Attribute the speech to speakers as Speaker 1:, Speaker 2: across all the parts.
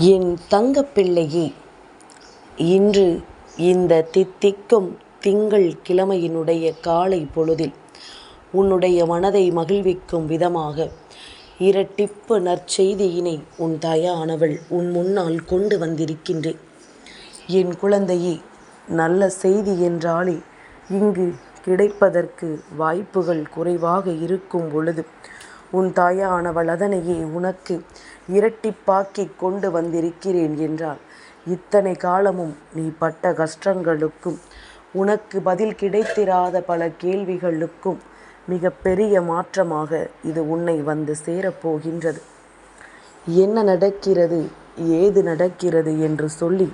Speaker 1: என் தங்கப்பிள்ளையே இன்று இந்த தித்திக்கும் திங்கள் கிழமையினுடைய காலை பொழுதில் உன்னுடைய மனதை மகிழ்விக்கும் விதமாக இரட்டிப்பு நற்செய்தியினை உன் தாயானவள் உன் முன்னால் கொண்டு வந்திருக்கின்றேன். என் குழந்தையே நல்ல செய்தி என்றாலே இங்கு கிடைப்பதற்கு வாய்ப்புகள் குறைவாக இருக்கும் பொழுது உன் தாயானவள் அதனையே உனக்கு இரட்டிப்பாக்கி கொண்டு வந்திருக்கிறேன் என்றால் இத்தனை காலமும் நீ பட்ட கஷ்டங்களுக்கும் உனக்கு பதில் கிடைத்திராத பல கேள்விகளுக்கும் மிக பெரிய மாற்றமாக இது உன்னை வந்து சேரப்போகின்றது என்ன நடக்கிறது ஏது நடக்கிறது என்று சொல்லி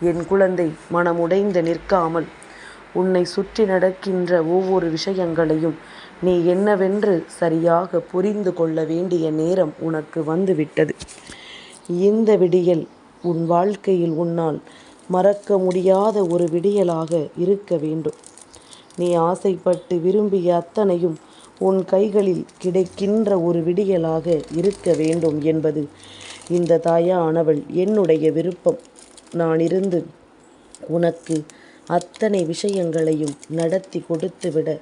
Speaker 1: என் குழந்தை மனமுடைந்து நிற்காமல் உன்னை சுற்றி நடக்கின்ற ஒவ்வொரு விஷயங்களையும் நீ என்னவென்று சரியாக புரிந்து கொள்ள வேண்டிய நேரம் உனக்கு வந்துவிட்டது. இந்த விடியல் உன் வாழ்க்கையில் உன்னால் மறக்க முடியாத ஒரு விடியலாக இருக்க வேண்டும். நீ ஆசைப்பட்டு விரும்பிய அத்தனையும் உன் கைகளில் கிடைக்கின்ற ஒரு விடியலாக இருக்க வேண்டும் என்பது இந்த தாயானவள் என்னுடைய விருப்பம். நான் இருந்து உனக்கு அத்தனை விஷயங்களையும் நடத்தி கொடுத்துவிட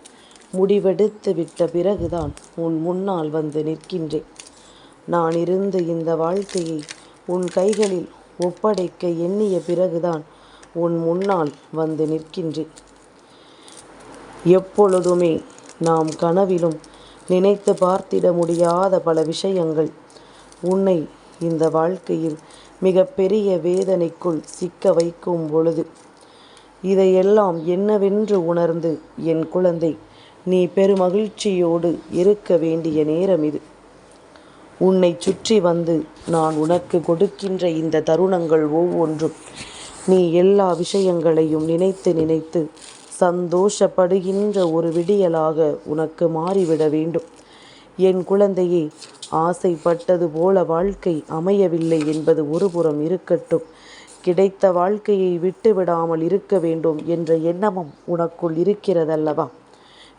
Speaker 1: முடிவெடுத்து விட்ட பிறகுதான் உன் முன்னால் வந்து நிற்கின்றேன். நான் இருந்து இந்த வாழ்க்கையை உன் கைகளில் ஒப்படைக்க எண்ணிய பிறகுதான் உன் முன்னால் வந்து நிற்கின்றேன். எப்பொழுதுமே நாம் கனவிலும் நினைத்து பார்த்திட முடியாத பல விஷயங்கள் உன்னை இந்த வாழ்க்கையில் மிகப்பெரிய வேதனைக்குள் சிக்க வைக்கும் பொழுது இதையெல்லாம் என்னவென்று உணர்ந்து என் குழந்தை நீ பெருமகிழ்ச்சியோடு இருக்க வேண்டிய நேரம் இது. உன்னை சுற்றி வந்து நான் உனக்கு கொடுக்கின்ற இந்த தருணங்கள் ஒவ்வொன்றும் நீ எல்லா விஷயங்களையும் நினைத்து நினைத்து சந்தோஷப்படுகின்ற ஒரு விடியலாக உனக்கு மாறிவிட வேண்டும். என் குழந்தையே ஆசைப்பட்டது போல வாழ்க்கை அமையவில்லை என்பது ஒருபுறம் இருக்கட்டும். கிடைத்த வாழ்க்கையை விட்டுவிடாமல் இருக்க வேண்டும் என்ற எண்ணமும் உனக்குள் இருக்கிறதல்லவா?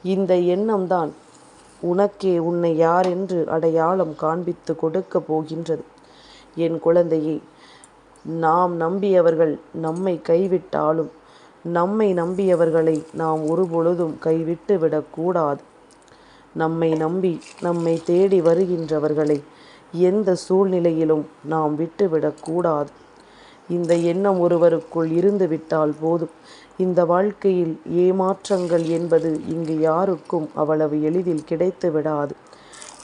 Speaker 1: இந்த எண்ணம்தான் உனக்கே உன்னை யார் என்று அடையாளம் காண்பித்து கொடுக்க போகின்றது. என் குழந்தையே நாம் நம்பியவர்கள் நம்மை கைவிட்டாலும் நம்மை நம்பியவர்களை நாம் ஒருபொழுதும் கைவிட்டு விடக்கூடாது நம்மை நம்பி நம்மை தேடி வருகின்றவர்களை எந்த சூழ்நிலையிலும் நாம் விட்டுவிடக்கூடாது இந்த எண்ணம் ஒருவருக்குள் இருந்துவிட்டால் போதும். இந்த வாழ்க்கையில் ஏமாற்றங்கள் என்பது இங்கு யாருக்கும் அவ்வளவு எளிதில் கிடைத்து விடாது.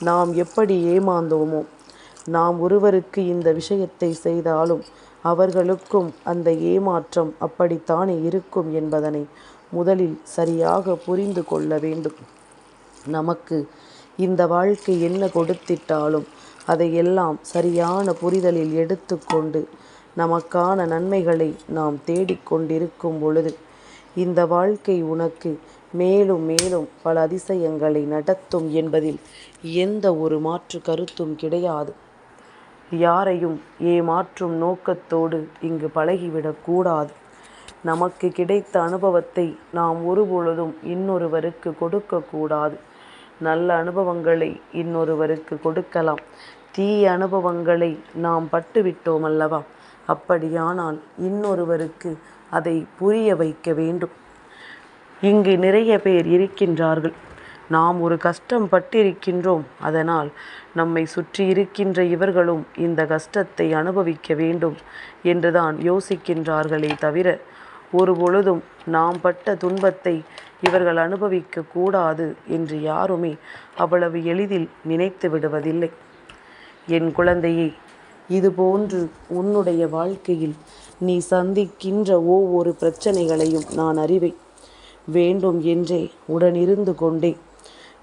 Speaker 1: நாம் எப்படி ஏமாந்தோமோ நாம் ஒருவருக்கு இந்த விஷயத்தை செய்தாலும் அவர்களுக்கும் அந்த ஏமாற்றம் அப்படித்தானே இருக்கும் என்பதனை முதலில் சரியாக புரிந்து கொள்ள வேண்டும். நமக்கு இந்த வாழ்க்கை என்ன கொடுத்திட்டாலும் அதையெல்லாம் சரியான புரிதலில் எடுத்துக்கொண்டு நமக்கான நன்மைகளை நாம் தேடிக்கொண்டிருக்கும் பொழுது இந்த வாழ்க்கை உனக்கு மேலும் மேலும் பல அதிசயங்களை நடத்தும் என்பதில் எந்த ஒரு மாற்று கருத்தும் கிடையாது. யாரையும் ஏமாற்றும் நோக்கத்தோடு இங்கு பழகிவிடக்கூடாது நமக்கு கிடைத்த அனுபவத்தை நாம் ஒருபொழுதும் இன்னொருவருக்கு கொடுக்கக்கூடாது நல்ல அனுபவங்களை இன்னொருவருக்கு கொடுக்கலாம். தீய அனுபவங்களை நாம் பட்டுவிட்டோம் அல்லவா? அப்படியானால் இன்னொருவருக்கு அதை புரிய வைக்க வேண்டும். இங்கு நிறைய பேர் இருக்கின்றார்கள். நாம் ஒரு கஷ்டம் பட்டிருக்கின்றோம். அதனால் நம்மை சுற்றி இருக்கின்ற இவர்களும் இந்த கஷ்டத்தை அனுபவிக்க வேண்டும் என்றுதான் யோசிக்கின்றார்களே தவிர ஒரு பொழுதும் நாம் பட்ட துன்பத்தை இவர்கள் அனுபவிக்க கூடாது என்று யாருமே அவ்வளவு எளிதில் நினைத்து விடுவதில்லை. என் குழந்தையை இதுபோன்று உன்னுடைய வாழ்க்கையில் நீ சந்திக்கின்ற ஒவ்வொரு பிரச்சனைகளையும் நான் அறிவேன். வேண்டும் என்றே உடனிருந்து கொண்டே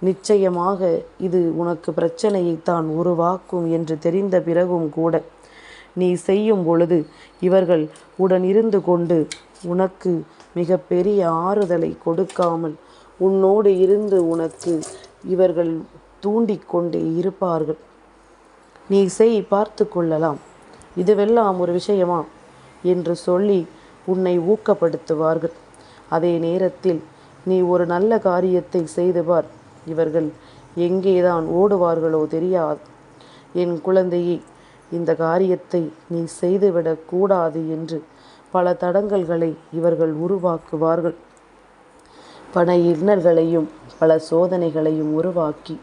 Speaker 1: நிச்சயமாக இது உனக்கு பிரச்சனையைத்தான் உருவாக்கும் என்று தெரிந்த பிறகும் கூட நீ செய்யும் பொழுது இவர்கள் உடனிருந்து கொண்டு உனக்கு மிக பெரிய ஆறுதலை கொடுக்காமல் உன்னோடு இருந்து உனக்கு இவர்கள் தூண்டிக்கொண்டே இருப்பார்கள். நீ செய் பார்த்து கொள்ளலாம். இதுவெல்லாம் ஒரு விஷயமா? என்று சொல்லி உன்னை ஊக்கப்படுத்துவார்கள். அதே நேரத்தில் நீ ஒரு நல்ல காரியத்தை செய்து பார். இவர்கள் எங்கேதான் ஓடுவார்களோ தெரியாது. என் குழந்தையே இந்த காரியத்தை நீ செய்துவிடக் கூடாது என்று பல தடங்கல்களை இவர்கள் உருவாக்குவார்கள். பல இன்னல்களையும் பல சோதனைகளையும் உருவாக்கி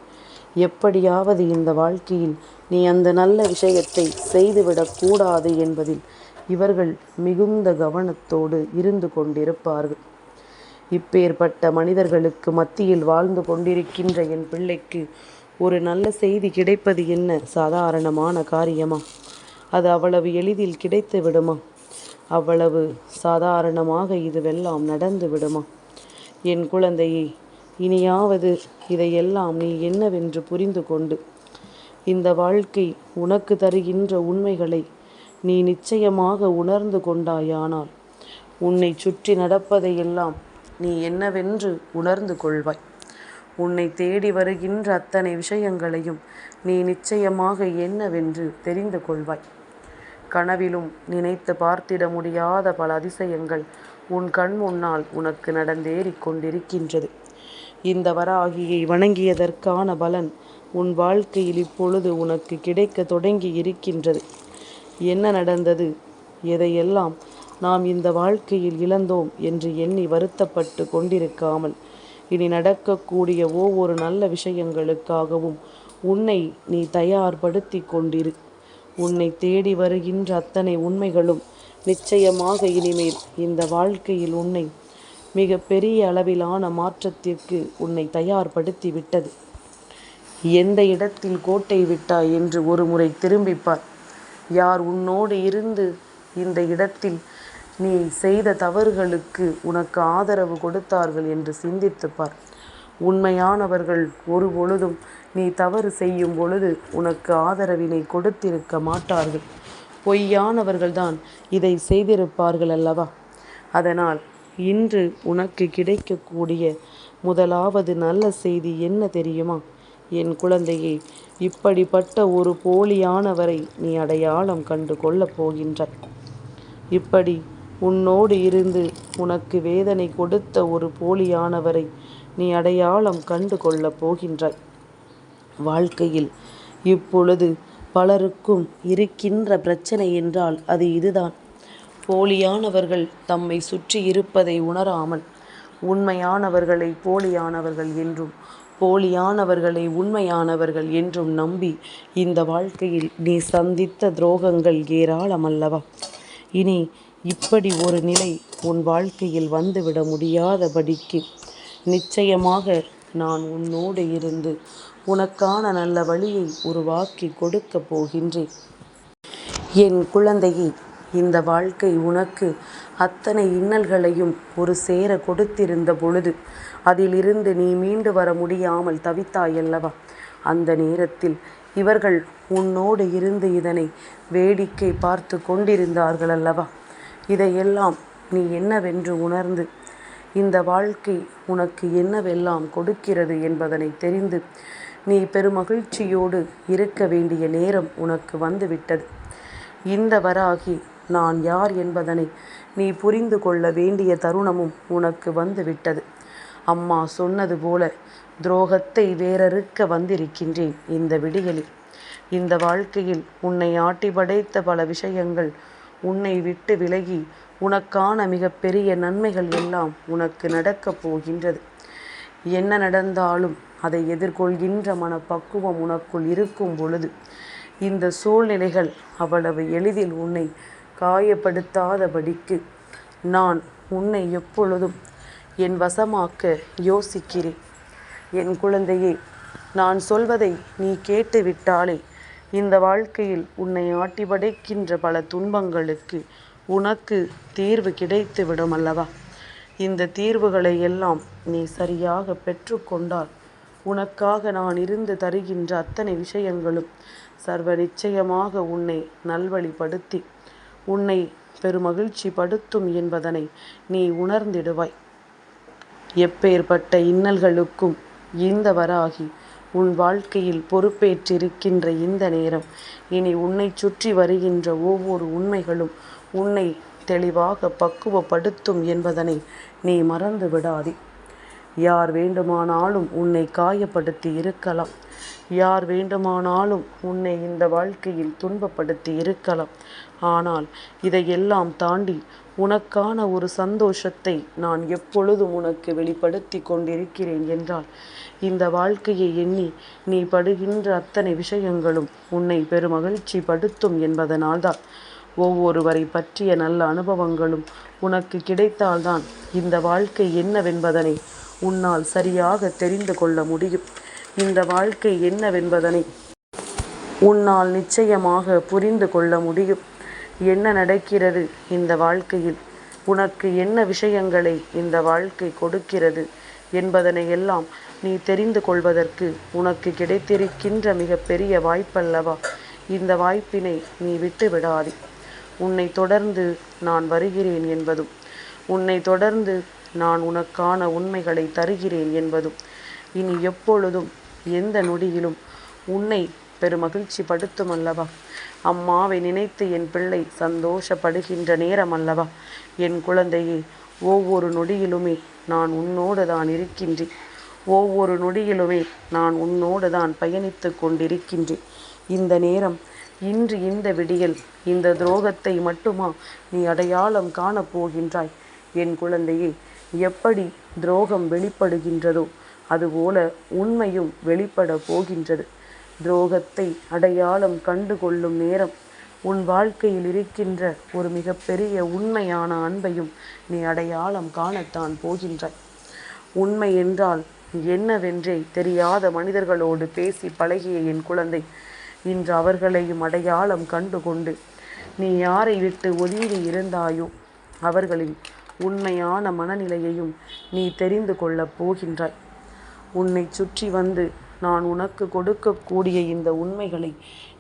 Speaker 1: எப்படியாவது இந்த வாழ்க்கையில் நீ அந்த நல்ல விஷயத்தை செய்துவிடக்கூடாது என்பதில் இவர்கள் மிகுந்த கவனத்தோடு இருந்து கொண்டிருப்பார்கள். இப்பேற்பட்ட மனிதர்களுக்கு மத்தியில் வாழ்ந்து கொண்டிருக்கின்ற என் பிள்ளைக்கு ஒரு நல்ல செய்தி கிடைப்பது என்ன சாதாரணமான காரியமா? அது அவ்வளவு எளிதில் கிடைத்து விடுமா? அவ்வளவு சாதாரணமாக இதுவெல்லாம் நடந்து விடுமா? என் குழந்தையே இனியாவது இதையெல்லாம் நீ என்னவென்று புரிந்து கொண்டு இந்த வாழ்க்கை உனக்கு தருகின்ற உண்மைகளை நீ நிச்சயமாக உணர்ந்து கொண்டாயானால். உன்னை சுற்றி நடப்பதையெல்லாம் நீ என்னவென்று உணர்ந்து கொள்வாய். உன்னை தேடி வருகின்ற அத்தனை விஷயங்களையும் நீ நிச்சயமாக என்னவென்று தெரிந்து கொள்வாய். கனவிலும் நினைத்து பார்த்திட முடியாத பல அதிசயங்கள் உன் கண் முன்னால் உனக்கு நடந்தேறிக் கொண்டிருக்கின்றது. இந்த வராகியை வணங்கியதற்கான பலன் உன் வாழ்க்கையில் இப்பொழுது உனக்கு கிடைக்க தொடங்கி இருக்கின்றது. என்ன நடந்தது? எதையெல்லாம் நாம் இந்த வாழ்க்கையில் இழந்தோம் என்று எண்ணி வருத்தப்பட்டு கொண்டிருக்காமல் இனி நடக்கக்கூடிய ஒவ்வொரு நல்ல விஷயங்களுக்காகவும் உன்னை நீ தயார்படுத்தி கொண்டிரு. உன்னை தேடி வருகின்ற அத்தனை உண்மைகளும் நிச்சயமாக இனிமேல் இந்த வாழ்க்கையில் உன்னை மிக பெரிய அளவிலான மாற்றத்திற்கு உன்னை தயார்படுத்தி விட்டது. எந்த இடத்தில் கோட்டை விட்டாய் என்று ஒரு முறை திரும்பிப்பார். யார் உன்னோடு இருந்து இந்த இடத்தில் நீ செய்த தவறுகளுக்கு உனக்கு ஆதரவு கொடுத்தார்கள் என்று சிந்தித்துப்பார். உண்மையானவர்கள் ஒரு பொழுதும் நீ தவறு செய்யும் பொழுது உனக்கு ஆதரவினை கொடுத்திருக்க மாட்டார்கள். பொய்யானவர்கள்தான் இதை செய்திருப்பார்கள் அல்லவா? அதனால் இன்று உனக்கு கிடைக்கக்கூடிய முதலாவது நல்ல செய்தி என்ன தெரியுமா? என் குழந்தையே இப்படிப்பட்ட ஒரு போலியானவரை நீ அடையாளம் கண்டு கொள்ளப் போகின்றாய் இப்படி உன்னோடு இருந்து உனக்கு வேதனை கொடுத்த ஒரு போலியானவரை நீ அடையாளம் கண்டு கொள்ளப் போகின்றாய் வாழ்க்கையில் இப்பொழுது பலருக்கும் இருக்கின்ற பிரச்சனை என்றால் அது இதுதான். போலியானவர்கள் தம்மை சுற்றி இருப்பதை உணராமல் உண்மையானவர்களை போலியானவர்கள் என்றும் போலியானவர்களை உண்மையானவர்கள் என்றும் நம்பி இந்த வாழ்க்கையில் நீ சந்தித்த துரோகங்கள் ஏராளமல்லவா. இனி இப்படி ஒரு நிலை உன் வாழ்க்கையில் வந்துவிட முடியாதபடிக்கு நிச்சயமாக நான் உன்னோடு இருந்து உனக்கான நல்ல வழியை உருவாக்கி கொடுக்கப் போகின்றேன். என் குழந்தையை இந்த வாழ்க்கை உனக்கு அத்தனை இன்னல்களையும் ஒரு சேர கொடுத்திருந்த பொழுது அதிலிருந்து நீ மீண்டு வர முடியாமல் தவித்தாயல்லவா அந்த நேரத்தில் இவர்கள் உன்னோடு இருந்து இதனை வேடிக்கை பார்த்து கொண்டிருந்தார்கள் அல்லவா? இதையெல்லாம் நீ என்னவென்று உணர்ந்து இந்த வாழ்க்கை உனக்கு என்னவெல்லாம் கொடுக்கிறது என்பதனை தெரிந்து நீ பெருமகிழ்ச்சியோடு இருக்க வேண்டிய நேரம் உனக்கு வந்துவிட்டது. இந்த வராகி நான் யார் என்பதனை நீ புரிந்து கொள்ள வேண்டிய தருணமும் உனக்கு வந்துவிட்டது. அம்மா சொன்னது போல துரோகத்தை வேறறுக்க வந்திருக்கின்றேன் இந்த விடிகளில் இந்த வாழ்க்கையில் உன்னை ஆட்டி படைத்த பல விஷயங்கள் உன்னை விட்டு விலகி உனக்கான மிகப்பெரிய நன்மைகள் எல்லாம் உனக்கு நடக்கப் போகின்றது. என்ன நடந்தாலும் அதை எதிர்கொள்கின்ற மனப்பக்குவம் உனக்குள் இருக்கும் பொழுது இந்த சூழ்நிலைகள் அவ்வளவு எளிதில் உன்னை காயப்படுத்தாதபடிக்கு நான் உன்னை எப்பொழுதும் என் வசமாக்க யோசிக்கிறேன். என் குழந்தையே நான் சொல்வதை நீ கேட்டுவிட்டாலே இந்த வாழ்க்கையில் உன்னை ஆட்டி படைக்கின்ற பல துன்பங்களுக்கு உனக்கு தீர்வு கிடைத்து விடும் அல்லவா? இந்த தீர்வுகளை எல்லாம் நீ சரியாக பெற்றுக்கொண்டால் உனக்காக நான் இருந்து தருகின்ற அத்தனை விஷயங்களும் சர்வ நிச்சயமாக உன்னை நல்வழிப்படுத்தி உன்னை பெருமகிழ்ச்சி படுத்தும் என்பதனை நீ உணர்ந்திடுவாய். எப்பேற்பட்ட இன்னல்களுக்கும் இந்த வராகி உன் வாழ்க்கையில் பொறுப்பேற்றிருக்கின்ற இந்த நேரம் இனி உன்னை சுற்றி வருகின்ற ஒவ்வொரு உண்மைகளும் உன்னை தெளிவாக பக்குவப்படுத்தும் என்பதனை நீ மறந்து விடாதே யார் வேண்டுமானாலும் உன்னை காயப்படுத்தி இருக்கலாம். யார் வேண்டுமானாலும் உன்னை இந்த வாழ்க்கையில் துன்பப்படுத்தி இருக்கலாம். ஆனால் இதையெல்லாம் தாண்டி உனக்கான ஒரு சந்தோஷத்தை நான் எப்பொழுதும் உனக்கு வெளிப்படுத்தி கொண்டிருக்கிறேன் என்றால் இந்த வாழ்க்கையை எண்ணி நீ படுகின்ற அத்தனை விஷயங்களும் உன்னை பெருமகிழ்ச்சி படுத்தும் என்பதனால்தான். ஒவ்வொருவரை பற்றிய நல்ல அனுபவங்களும் உனக்கு கிடைத்தால்தான் இந்த வாழ்க்கை என்னவென்பதனை உன்னால் சரியாக தெரிந்து கொள்ள முடியும். இந்த வாழ்க்கை என்னவென்பதனை உன்னால் நிச்சயமாக புரிந்து கொள்ள முடியும். என்ன நடக்கிறது இந்த வாழ்க்கையில்? உனக்கு என்ன விஷயங்களை இந்த வாழ்க்கை கொடுக்கிறது என்பதனை எல்லாம் நீ தெரிந்து கொள்வதற்கு உனக்கு கிடைத்திருக்கின்ற மிகப்பெரிய வாய்ப்பல்லவா? இந்த வாய்ப்பினை நீ விட்டு விடாதே உன்னை தொடர்ந்து நான் வருகிறேன் என்பதும் உன்னை தொடர்ந்து நான் உனக்கான உண்மைகளை தருகிறேன் என்பதும் இனி எப்பொழுதும் எந்த நொடியிலும் உன்னை பெருமகிழ்ச்சி படுத்தும் அல்லவா? அம்மாவை நினைத்து என் பிள்ளை சந்தோஷப்படுகின்ற நேரம் அல்லவா? என் குழந்தையே ஒவ்வொரு நொடியிலுமே நான் உன்னோடு தான் இருக்கின்றேன். ஒவ்வொரு நொடியிலுமே நான் உன்னோடு தான் பயணித்து கொண்டிருக்கின்றேன். இந்த நேரம் இன்று இந்த விடியல் இந்த துரோகத்தை மட்டுமா நீ அடையாளம் காணப் போகின்றாய் என் குழந்தையே எப்படி துரோகம் வெளிப்படுகின்றதோ அதுபோல உண்மையும் வெளிப்பட போகின்றது. துரோகத்தை அடையாளம் கண்டு கொள்ளும் நேரம் உன் வாழ்க்கையில் இருக்கின்ற ஒரு மிகப்பெரிய உண்மையான அன்பையும் நீ அடையாளம் காணத்தான் போகின்றாய். உண்மை என்றால் என்னவென்றே தெரியாத மனிதர்களோடு பேசி பழகிய என் குழந்தை இன்று அவர்களையும் அடையாளம் கண்டு கொண்டு நீ யாரை விட்டு ஒதுங்கி இருந்தாயோ அவர்களின் உண்மையான மனநிலையையும் நீ தெரிந்து கொள்ளப் போகின்றாய். உன்னை சுற்றி வந்து நான் உனக்கு கொடுக்கக்கூடிய இந்த உண்மைகளை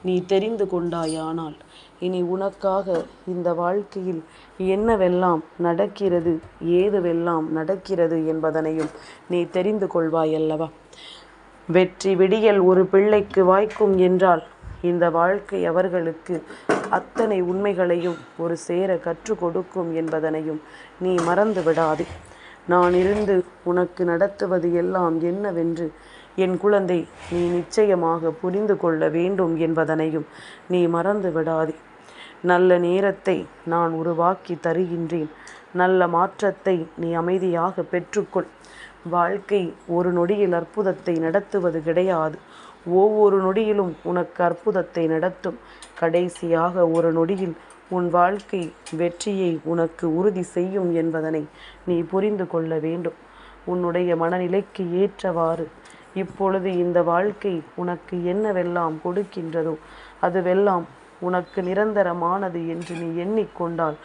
Speaker 1: நீ தெரிந்து கொண்டாயானால் இனி உனக்காக இந்த வாழ்க்கையில் என்னவெல்லாம் நடக்கிறது ஏதுவெல்லாம் நடக்கிறது என்பதனையும் நீ தெரிந்து கொள்வாய் அல்லவா வெற்றி விடியல் ஒரு பிள்ளைக்கு வாய்க்கும் என்றால் இந்த வாழ்க்கை அவர்களுக்கு அத்தனை உண்மைகளையும் ஒரு சேர கற்றுக் கொடுக்கும் என்பதனையும் நீ மறந்து விடாதே நான் இருந்து உனக்கு நடத்துவது எல்லாம் என்னவென்று என் குழந்தை நீ நிச்சயமாக புரிந்து கொள்ள வேண்டும் என்பதனையும் நீ மறந்து விடாதே. நல்ல நேரத்தை நான் உருவாக்கி தருகின்றேன். நல்ல மாற்றத்தை நீ அமைதியாக பெற்றுக்கொள். வாழ்க்கை ஒரு நொடியில் அற்புதத்தை நடத்துவது கிடையாது. ஒவ்வொரு நொடியிலும் உனக்கு அற்புதத்தை நடத்தும். கடைசியாக ஒரு நொடியில் உன் வாழ்க்கை வெற்றியை உனக்கு உறுதி செய்யும் என்பதனை நீ புரிந்து கொள்ள வேண்டும். உன்னுடைய மனநிலைக்கு ஏற்றவாறு இப்பொழுது இந்த வாழ்க்கை உனக்கு என்னவெல்லாம் கொடுக்கின்றதோ அதுவெல்லாம் உனக்கு நிரந்தரமானது என்று நீ எண்ணிக்கொண்டால்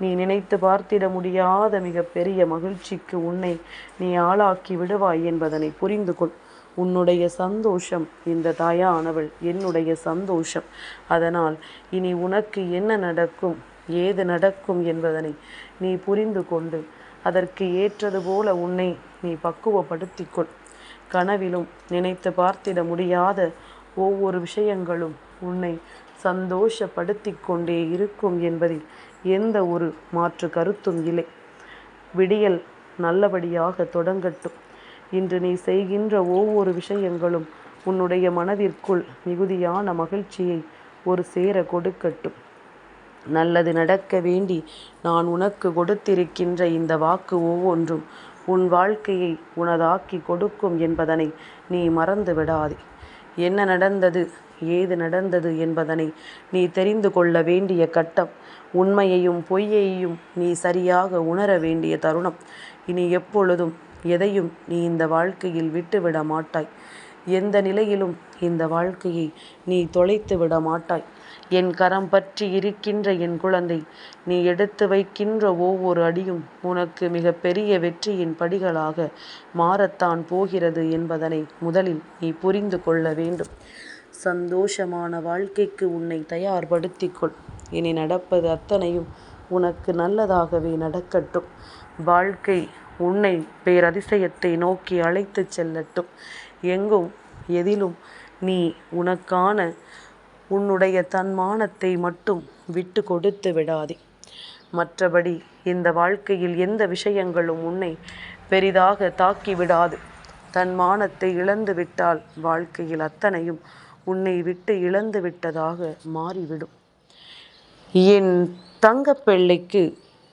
Speaker 1: நீ நினைத்து பார்த்திட முடியாத மிக பெரிய மகிழ்ச்சிக்கு உன்னை நீ ஆளாக்கி விடுவாய் என்பதனை புரிந்து கொள். உன்னுடைய சந்தோஷம் இந்த தாயானவள் என்னுடைய சந்தோஷம். அதனால் இனி உனக்கு என்ன நடக்கும் ஏது நடக்கும் என்பதனை நீ புரிந்து கொண்டு அதற்கு ஏற்றது போல உன்னை நீ பக்குவப்படுத்திக்கொள். கனவிலும் நினைத்து பார்த்திட முடியாத ஒவ்வொரு விஷயங்களும் உன்னை சந்தோஷப்படுத்தி கொண்டே இருக்கும் என்பதில் எந்த ஒரு மாற்று கருத்தும் இல்லை. விடியல் நல்லபடியாக தொடங்கட்டும். இன்று நீ செய்கின்ற ஒவ்வொரு விஷயங்களும் உன்னுடைய மனதிற்குள் மிகுதியான மகிழ்ச்சியை ஒரு சேர கொடுக்கட்டும். நல்லது நடக்க வேண்டி நான் உனக்கு கொடுத்திருக்கின்ற இந்த வாக்கு ஒவ்வொன்றும் உன் வாழ்க்கையை உனதாக்கி கொடுக்கும் என்பதனை நீ மறந்து விடாதே. என்ன நடந்தது ஏது நடந்தது என்பதனை நீ தெரிந்து கொள்ள வேண்டிய கட்டம் உண்மையையும் பொய்யையும் நீ சரியாக உணர வேண்டிய தருணம். இனி எப்பொழுதும் எதையும் நீ இந்த வாழ்க்கையில் விட்டுவிட மாட்டாய். எந்த நிலையிலும் இந்த வாழ்க்கையை நீ தொலைத்து விட மாட்டாய். என் கரம் பற்றி இருக்கின்ற என் குழந்தை நீ எடுத்து வைக்கின்ற ஒவ்வொரு அடியும் உனக்கு மிக பெரிய வெற்றியின் படிகளாக மாறத்தான் போகிறது என்பதனை முதலில் நீ புரிந்து கொள்ள வேண்டும். சந்தோஷமான வாழ்க்கைக்கு உன்னை தயார்படுத்திக்கொள். இனி நடப்பது அத்தனையும் உனக்கு நல்லதாகவே நடக்கட்டும். வாழ்க்கை உன்னை பேரதிசயத்தை நோக்கி அழைத்துச் செல்லட்டும். எங்கும் எதிலும் நீ உனக்கான உன்னுடைய தன்மானத்தை மட்டும் விட்டு கொடுத்து விடாதே. மற்றபடி இந்த வாழ்க்கையில் எந்த விஷயங்களும் உன்னை பெரிதாக தாக்கி விடாது தன் மானத்தை இழந்து விட்டால் வாழ்க்கையில் அத்தனையும் உன்னை விட்டு இழந்து விட்டதாக மாறிவிடும். என் தங்கப்பிள்ளைக்கு